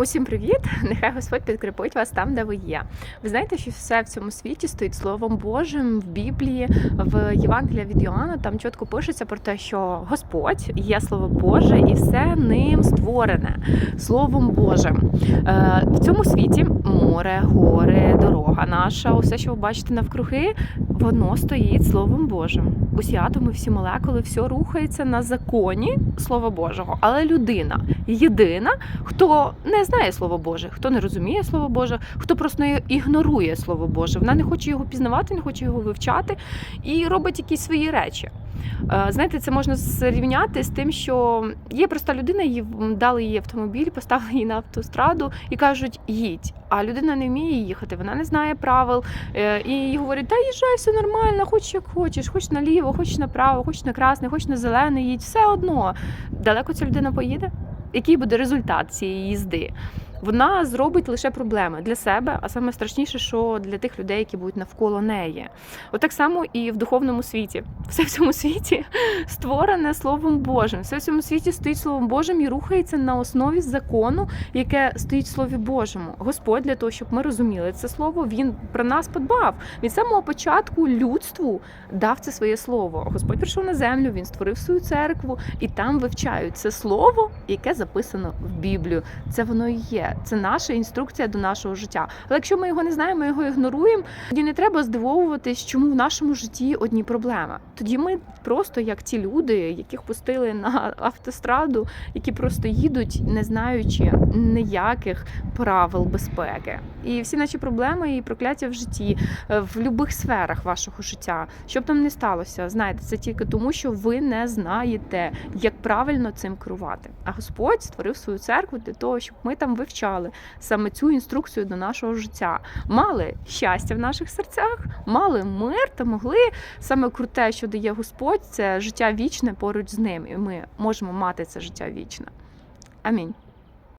Усім привіт! Нехай Господь підкріпить вас там, де ви є. Ви знаєте, що все в цьому світі стоїть Словом Божим в Біблії, в Євангелії від Йоанна. Там чітко пишеться про те, що Господь є Слово Боже, і все ним створене Словом Божим. Е, В цьому світі море, гори, дорога наша, усе, що ви бачите навкруги, воно стоїть Словом Божим. Усі атоми, всі молекули, все рухається на законі Слова Божого. Але людина єдина, хто не знає Слово Боже, хто не розуміє Слово Боже, хто просто ігнорує Слово Боже. Вона не хоче його пізнавати, не хоче його вивчати і робить якісь свої речі. Е, Знаєте, це можна зрівняти з тим, що є проста людина, їй дали їй автомобіль, поставили її на автостраду і кажуть, їдь. А людина не вміє їхати, вона не знає правил. е, І їй говорять, та їжджай, все нормально, хоч як хочеш, хоч наліво, хоч направо, хоч на красне, хоч на зелене, їдь, все одно. Далеко ця людина поїде? Який буде результат цієї їзди? Вона зробить лише проблеми для себе, а саме страшніше, що для тих людей, які будуть навколо неї. От само і в духовному світі. Все в цьому світі створене Словом Божим. Все в цьому світі стоїть Словом Божим і рухається на основі закону, яке стоїть в Слові Божому. Господь для того, щоб ми розуміли це слово, він про нас подбав. Від самого початку людству дав це своє слово. Господь прийшов на землю, він створив свою церкву, і там вивчають це слово, яке записано в Біблію. Це воно і є. Це наша інструкція до нашого життя. Але якщо ми його не знаємо, ми його ігноруємо, тоді не треба здивовуватись, чому в нашому житті одні проблеми. Тоді ми просто як ті люди, яких пустили на автостраду, які просто їдуть, не знаючи ніяких правил безпеки. І всі наші проблеми і прокляття в житті, е, в будь-яких сферах вашого життя, що б там не сталося, знаєте, це тільки тому, що ви не знаєте, як правильно цим керувати. А Господь створив свою церкву для того, щоб ми там вивчали саме цю інструкцію до нашого життя, мали щастя в наших серцях, мали мир та могли саме круте, що дає Господь, це життя вічне поруч з ним, і ми можемо мати це життя вічне. Амінь.